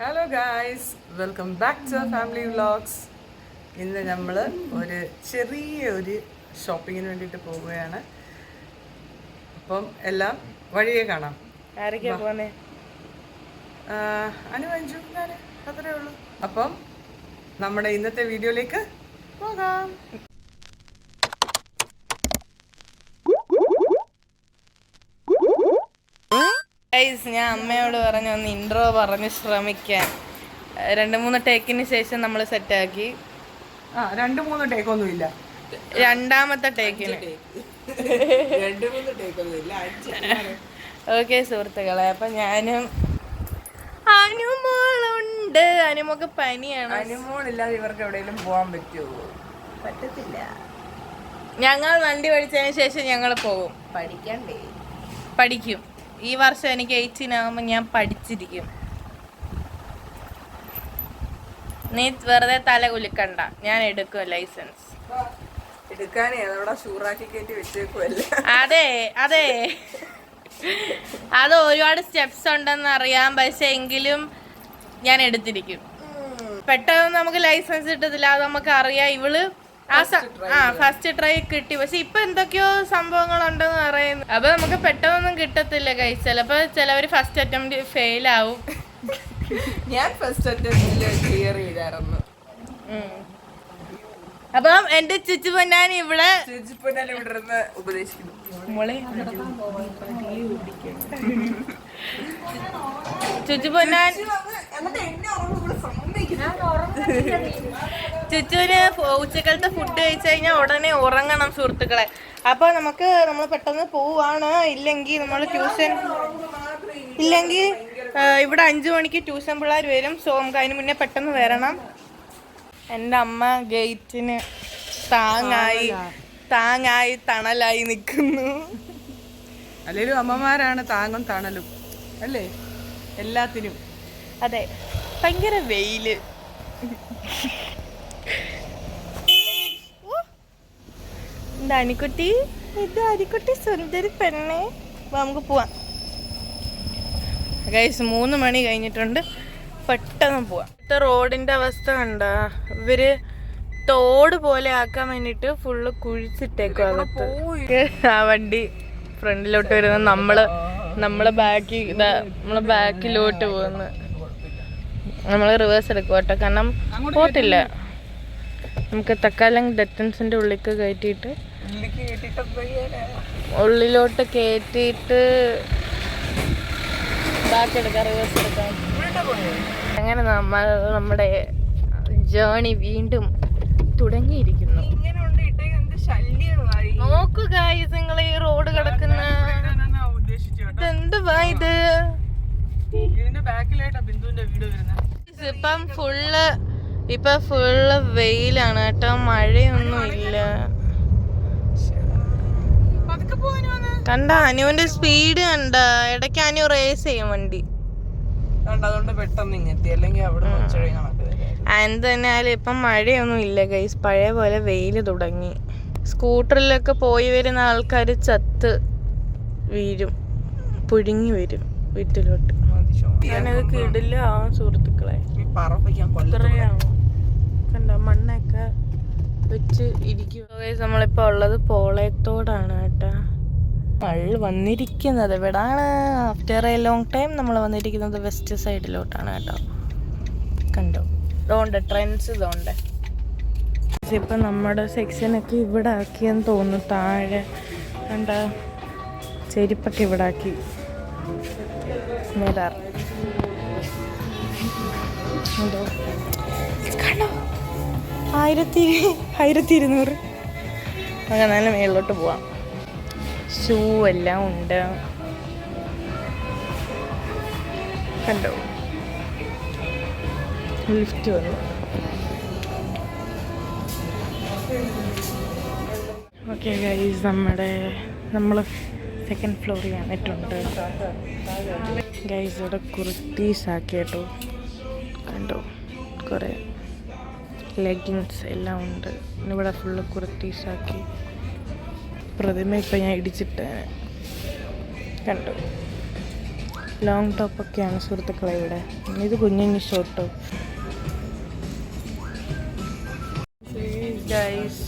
Hello guys welcome back to family vlogs ഇന്ന് നമ്മൾ ഒരു ചെറിയ ഒരു ഷോപ്പിങ്ങിന് വേണ്ടിയിട്ട് പോവുകയാണ്. അപ്പം എല്ലാം വഴിയെ കാണാം. അനുവഞ്ചു ഞാൻ അത്രേ ഉള്ളൂ. അപ്പം നമ്മുടെ ഇന്നത്തെ വീഡിയോയിലേക്ക് പോകാം. ഗൈസ് ഞാൻ അമ്മയോട് പറഞ്ഞു ഒന്ന് ഇൻട്രോ പറഞ്ഞ് ശ്രമിക്കാൻ. രണ്ട് മൂന്ന് ടേക്കിന് ശേഷം നമ്മൾ സെറ്റാക്കി ആ രണ്ട് മൂന്ന് ടേക്കൊന്നും ഇല്ല രണ്ടാമത്തെ ടേക്കിന് ഓക്കെ സുഹൃത്തുക്കളെ അപ്പൊ ഞാനും അനുമോളുണ്ട്. അനുമൊക്കെ പനിയാണ്. അനുമോളില്ലാതെ ഇവർക്ക് എവിടെയെങ്കിലും പോകാൻ പറ്റുമോ പറ്റത്തില്ല. ഞങ്ങൾ വണ്ടി പഠിച്ചതിന് ശേഷം ഞങ്ങൾ പോകും പഠിക്കണ്ടേ? പഠിക്കും. ഈ വർഷം എനിക്ക് എയ്റ്റീൻ ആകുമ്പോൾ ഞാൻ പഠിച്ചിരിക്കും. നീ വെറുതെ തല കുലുക്കണ്ട. ഞാൻ എടുക്കും ലൈസൻസ് അതെ അതെ. അത് ഒരുപാട് സ്റ്റെപ്സ് ഉണ്ടെന്ന് അറിയാം. പക്ഷെ എങ്കിലും ഞാൻ എടുത്തിരിക്കും. പെട്ടെന്ന് നമുക്ക് ലൈസൻസ് കിട്ടത്തില്ല. അത് നമുക്ക് അറിയാം. ഇവൾ ആ ഫസ്റ്റ് ട്രൈ കിട്ടി. പക്ഷെ ഇപ്പൊ എന്തൊക്കെയോ സംഭവങ്ങൾ ഉണ്ടെന്ന് പറയുന്നു. അപ്പൊ നമുക്ക് പെട്ടെന്നൊന്നും കിട്ടത്തില്ല കൈ ചിലപ്പോ ചിലവര് ഫസ്റ്റ് അറ്റംപ്റ്റ് ഫെയിൽ ആവും. ഞാൻ ഫസ്റ്റ് അറ്റംപ്റ്റിൽ ക്ലിയർ ചെയ്തായിരുന്നു. അപ്പം എന്റെ ചുച്ചു പൊന്നാൻ ഇവിടെ ചേച്ചിപ്പൊന്നാൻ ഇവിടെ ഇരുന്ന് ഉപദേശിക്കുന്നു. മോളെ ചുച്ചു പൊന്നാൻ എന്നിട്ട് ഉച്ചക്കാലത്തെ ഫുഡ് കഴിച്ചു കഴിഞ്ഞാൽ ഉടനെ ഉറങ്ങണം സുഹൃത്തുക്കളെ. അപ്പൊ നമുക്ക് നമ്മൾ പെട്ടെന്ന് പോവാണ്. ഇല്ലെങ്കിൽ നമ്മൾ ട്യൂഷൻ ഇല്ലെങ്കിൽ ഇവിടെ അഞ്ചു മണിക്ക് ട്യൂഷൻ പിള്ളേർ വരും. സോ നമുക്ക് അതിന് മുന്നേ പെട്ടെന്ന് വരണം. എന്റെ അമ്മ ഗേറ്റിന് താങ്ങായി താങ്ങായി തണലായി നിൽക്കുന്നു അല്ലെങ്കിലും അമ്മമാരാണ് താങ്ങും തണലും. അല്ലേ? എല്ലാത്തിനും. അതെ. ഭയങ്കര വെയിൽ. ഇത് അനിക്കുട്ടി? ഇത് അനിക്കുട്ടി സുന്ദരി പെണ്ണേ. നമുക്ക് പോവാം. ഗൈസ് മൂന്ന് മണി കഴിഞ്ഞിട്ടുണ്ട്. പെട്ടെന്ന് പോവാം. ഇത്തെ റോഡിന്റെ അവസ്ഥ കണ്ട. ഇവർ തോട് പോലെ ആക്കാൻ വേണ്ടിട്ട് ഫുള്ള് കുഴിച്ചിട്ടേക്കും അകത്ത്. ആ വണ്ടി ഫ്രണ്ടിലോട്ട് വരുന്ന നമ്മൾ നമ്മളെ ബാക്കി ഇതാ നമ്മളെ ബാക്കിലോട്ട് പോകുന്നു നമ്മൾ റിവേഴ്സ് എടുക്കും കേട്ടോ. കാരണം പോട്ടില്ല നമുക്ക് തക്കാലം ഡെറ്റൻസിന്റെ ഉള്ളിലേക്ക് കയറ്റിയിട്ട് ഉള്ളിലോട്ട് കയറ്റിയിട്ട് റിവേഴ്സ് എടുക്കാം. അങ്ങനെ നമ്മൾ നമ്മുടെ ജേണി വീണ്ടും തുടങ്ങിയിരിക്കുന്നു. നോക്കുക നിങ്ങൾ ഈ റോഡ് കിടക്കുന്ന ഇതെന്തുവാ ഇത്? ഇപ്പം ഫുള്ള് ഇപ്പൊ ഫുള്ള് വെയിലാണ് കേട്ടോ മഴയൊന്നും ഇല്ല കണ്ട അനുവിന്റെ സ്പീഡ് കണ്ട. ഇടയ്ക്ക് അനു റേസ് ചെയ്യും വണ്ടി. എന്തായാലും അതുകൊണ്ട് പെട്ടെന്ന് ഇങ്ങെത്തി അല്ലെങ്കിൽ അവിടെ ഇപ്പം മഴയൊന്നും ഇല്ല ഗൈസ് പഴയ പോലെ വെയിൽ തുടങ്ങി. സ്കൂട്ടറിലൊക്കെ പോയി വരുന്ന ആൾക്കാർ ചത്ത് വീഴും. പുഴുങ്ങി വരും വീട്ടിലോട്ട്. ഞാനത് കിടില്ല ആ സുഹൃത്തുക്കളെ. കണ്ട മണ്ണൊക്കെ വെച്ച് ഇരിക്കും. നമ്മളിപ്പോ ഉള്ളത് പോളയത്തോടാണ് കേട്ടാ. മഴ വന്നിരിക്കുന്നത് ഇവിടാണ് ആഫ്റ്റർ എ ലോങ് ടൈം നമ്മൾ വന്നിരിക്കുന്നത് വെസ്റ്റ് സൈഡിലോട്ടാണ് കേട്ടോ. കണ്ടോ? ഇതുണ്ട് ട്രെൻഡ്സ് ഇതുണ്ട്. ഇപ്പം നമ്മുടെ സെക്ഷനൊക്കെ ഇവിടെ ആക്കിയെന്ന് തോന്നുന്നു. താഴെ കണ്ട? ചെരുപ്പൊക്കെ ഇവിടെ ആക്കി. മിറർ എന്തോ കണ്ടോ? ആയിരത്തി ആയിരത്തി ഇരുന്നൂറ് അങ്ങനെ നല്ല മേളിലോട്ട് പോവാം. ഷൂ എല്ലാം ഉണ്ട്. കണ്ടോ? ലിഫ്റ്റ് വന്നു. ഓക്കെ ഗൈസ് നമ്മുടെ നമ്മൾ സെക്കൻഡ് ഫ്ലോറിൽ വന്നിട്ടുണ്ട്. ഗൈസ് ഇവിടെ കുർത്തീസ് ആക്കിയിട്ടു. കേട്ടോ കണ്ടോ? കുറേ ലെഗിൻസ് എല്ലാം ഉണ്ട്. ഇവിടെ ഫുള്ള് കുർത്തീസാക്കി പ്രതിമ ഇപ്പം ഞാൻ ഇടിച്ചിട്ട് കണ്ടു. ലോങ് ടോപ്പൊക്കെയാണ് സുഹൃത്തുക്കളെ ഇവിടെ. ഇത് കുഞ്ഞിന് ഷോർട്ട് ടോപ്പ് ഗൈസ്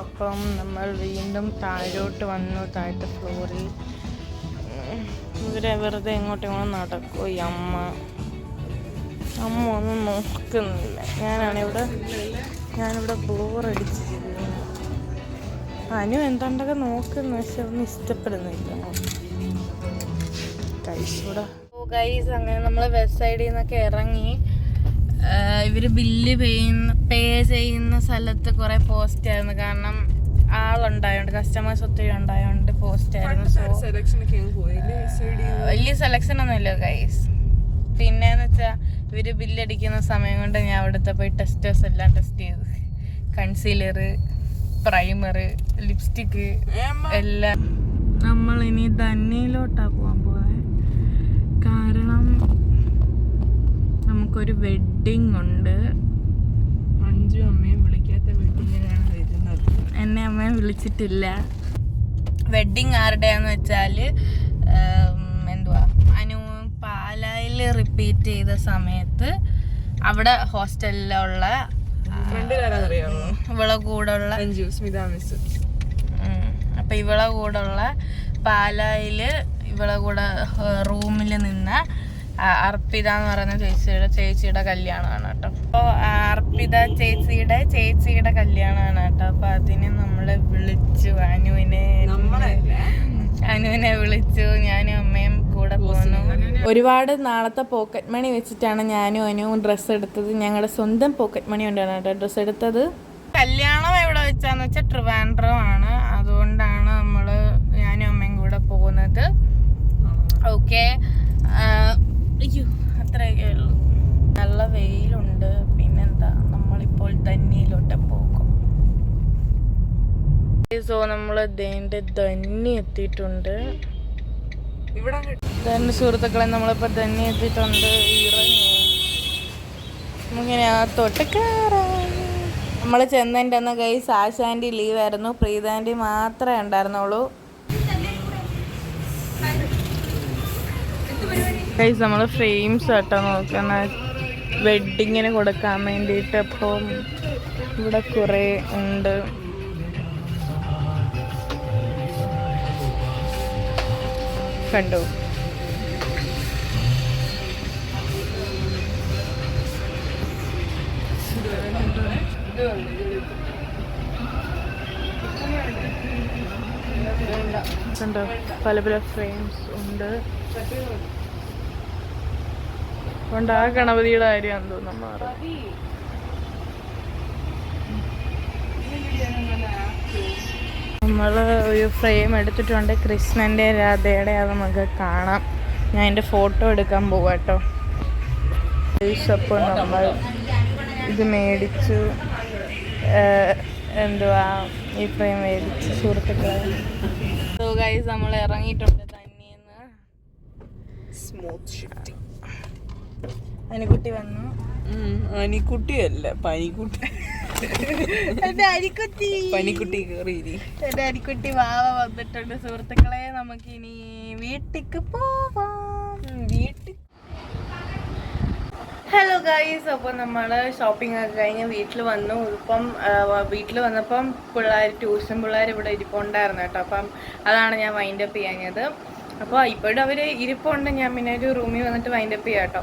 അപ്പം നമ്മൾ വീണ്ടും താഴോട്ട് വന്നു. താഴത്തെ ഫ്ലോറിൽ ഇവരെ വെറുതെ എങ്ങോട്ടും ഇങ്ങോട്ടും നടക്കും ഈ അമ്മ. അമ്മ ഒന്നും നോക്കുന്നില്ല. ഞാനാണ് ഇവിടെ ഞാനിവിടെ ബോറടിച്ചിരിക്കുന്നു അനു എന്താണ്ടൊക്കെ നോക്കുന്നു പക്ഷെ ഒന്നും ഇഷ്ടപ്പെടുന്നില്ല. ഗൈസ് ഗൈസ് അങ്ങനെ നമ്മൾ വെസ്റ്റ് സൈഡിൽ നിന്നൊക്കെ ഇറങ്ങി. ഇവർ ഇവർ ബില്ല് ചെയ്യുന്ന പേ ചെയ്യുന്ന സ്ഥലത്ത് കുറെ പോസ്റ്റ് ആയിരുന്നു. കാരണം ആളുണ്ടായോണ്ട് കസ്റ്റമേഴ്സ് ഒത്തിരി ഉണ്ടായോണ്ട് പോസ്റ്റ് ആയിരുന്നു. സോ വലിയ സെലക്ഷൻ ഒന്നുമില്ല ഗൈസ് പിന്നെ വെച്ചാൽ ഇവർ ബില്ലടിക്കുന്ന സമയം കൊണ്ട് ഞാൻ അവിടുത്തെ പോയി ടെസ്റ്റേഴ്സ് എല്ലാം ടെസ്റ്റ് ചെയ്തു. കൺസീലർ പ്രൈമർ ലിപ്സ്റ്റിക്ക് എല്ലാം. നമ്മൾ ഇനി ധന്യയിലോട്ടാ പോകാൻ പോകുന്നത് കാരണം നമുക്കൊരു വെഡിങ് ഉണ്ട്. അഞ്ചും അമ്മയും വിളിക്കാത്ത വെഡ്ഡിങ്ങിനാണ് വരുന്നത്. എന്നെ അമ്മയും വിളിച്ചിട്ടില്ല. വെഡിങ് ആരുടെയാന്ന് വെച്ചാൽ ഉം, എന്തുവാ അനു പാലായിൽ റിപ്പീറ്റ് ചെയ്ത സമയത്ത് അവിടെ ഹോസ്റ്റലിലുള്ള ഇവളെ കൂടെയുള്ള. അപ്പൊ ഇവളെ കൂടെയുള്ള പാലായിൽ ഇവളെ കൂടെ റൂമിൽ നിന്ന അർപ്പിത എന്ന് പറയുന്ന ചേച്ചിയുടെ ചേച്ചിയുടെ കല്യാണമാണ് കേട്ടോ. അപ്പോൾ അർപ്പിത ചേച്ചിയുടെ ചേച്ചിയുടെ കല്യാണമാണ് കേട്ടോ. അപ്പൊ അതിന് നമ്മളെ വിളിച്ചു അനുവിനെ അനുവിനെ വിളിച്ചു ഞാനും അമ്മയും കൂടെ പോന്നു. ഒരുപാട് നാളത്തെ പോക്കറ്റ് മണി വെച്ചിട്ടാണ് ഞാനും അനുവും ഡ്രസ്സ് എടുത്തത്. ഞങ്ങളുടെ സ്വന്തം പോക്കറ്റ് മണി കൊണ്ടാണ് കേട്ടോ ഡ്രസ്സ് എടുത്തത്. കല്യാണം എവിടെ വെച്ചാന്ന് വെച്ചാൽ ട്രിവാൻഡ്രം ആണ് അതുകൊണ്ടാണ് നമ്മൾ ഞാനും അമ്മയും കൂടെ പോകുന്നത്. ഓക്കെ അയ്യോ അത്രയൊക്കെ ഉള്ളൂ. നല്ല വെയിലുണ്ട്. പിന്നെന്താ? നമ്മളിപ്പോൾ ധന്നിയിലോട്ട് പോകും. സോ നമ്മൾ ദേന്റെ ധന്യ എത്തിയിട്ടുണ്ട്. ഇവിടെ ധന്യ സുഹൃത്തുക്കളെ നമ്മളിപ്പോൾ തന്നെ എത്തിയിട്ടുണ്ട്. ഇറങ്ങി. ഇങ്ങനെ അകത്തോട്ട് കയറാം നമ്മൾ ചെന്നതിന്റെ അന്ന് ഗൈസ് ആശാന്റെ ലീവായിരുന്നു പ്രീതാന്റെ മാത്രമേ ഉണ്ടായിരുന്നുള്ളൂ. ഗൈസ് നമ്മൾ ഫ്രെയിംസ് കേട്ടോ നോക്കുന്ന. വെഡിങ്ങിന് കൊടുക്കാൻ വേണ്ടിയിട്ട് അപ്പം ഇവിടെ കുറേ ഉണ്ട്. കണ്ടു. കണ്ടോ? പല പല ഫ്രെയിംസ് ഉണ്ട്. അതുകൊണ്ട് ആ ഗണപതിയുടെ കാര്യമാണെന്ന് തോന്നുന്നു മാറും നമ്മൾ ഒരു ഫ്രെയിം എടുത്തിട്ടുണ്ട് കൃഷ്ണന്റെ രാധയുടെ അത് നമുക്ക് കാണാം. ഞാൻ എന്റെ ഫോട്ടോ എടുക്കാൻ പോവാട്ടോ അപ്പോൾ നമ്മൾ ഇത് മേടിച്ചു. എന്തുവാ ഈ ഫ്രെയിം മേടിച്ചു സുഹൃത്തുക്കളെ. സോ ഗൈസ് നമ്മൾ ഇറങ്ങിയിട്ടുണ്ട് തന്നെയെന്ന് സ്മൂത്ത് ഷിഫ്റ്റിംഗ് അനുകുട്ടി വന്നു. അനിക്കുട്ടിയല്ല പനിക്കുട്ടി എന്റെ അരിക്കുട്ടി. പനിക്കുട്ടി കയറിയിരി. എന്റെ അരിക്കുട്ടി വാവ വന്നിട്ടുണ്ട്. സുഹൃത്തുക്കളെ നമുക്ക് ഇനി വീട്ടിക്ക് പോവാം. വീട്ടിൽ ഹലോ ഗായ്സ് അപ്പോൾ നമ്മൾ ഷോപ്പിംഗ് ഒക്കെ കഴിഞ്ഞ് വീട്ടിൽ വന്നു. ഇപ്പം വീട്ടിൽ വന്നപ്പം പിള്ളേർ ട്യൂഷൻ പിള്ളേർ ഇവിടെ ഇരിപ്പുണ്ടായിരുന്നു കേട്ടോ. അപ്പം അതാണ് ഞാൻ വൈൻഡപ്പ് ചെയ്യാഞ്ഞത്. അപ്പോൾ ഇപ്പോഴും അവർ ഇരിപ്പുണ്ട്. ഞാൻ പിന്നെ ഒരു റൂമിൽ വന്നിട്ട് വൈൻഡപ്പ് ചെയ്യാം കേട്ടോ.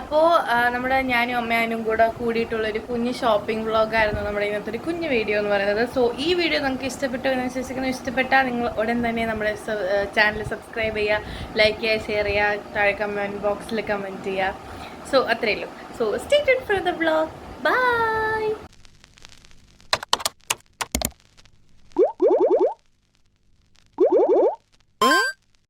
അപ്പോൾ നമ്മുടെ ഞാനും അമ്മയാനും കൂടെ കൂടിയിട്ടുള്ളൊരു കുഞ്ഞ് ഷോപ്പിംഗ് വ്ളോഗായിരുന്നു നമ്മുടെ ഇന്നത്തെ ഒരു കുഞ്ഞ് വീഡിയോ എന്ന് പറയുന്നത്. സോ ഈ വീഡിയോ നിങ്ങൾക്ക് ഇഷ്ടപ്പെട്ടു എന്ന് വിശ്വസിക്കുന്നു. ഇഷ്ടപ്പെട്ടാൽ നിങ്ങൾ ഉടൻ തന്നെ നമ്മുടെ ചാനൽ സബ്സ്ക്രൈബ് ചെയ്യുക ലൈക്ക് ചെയ്യുക ഷെയർ ചെയ്യുക താഴെ കമന്റ് ബോക്സിൽ കമന്റ് ചെയ്യുക. സോ അത്രയേ ഉള്ളൂ. So stay for the vlog bye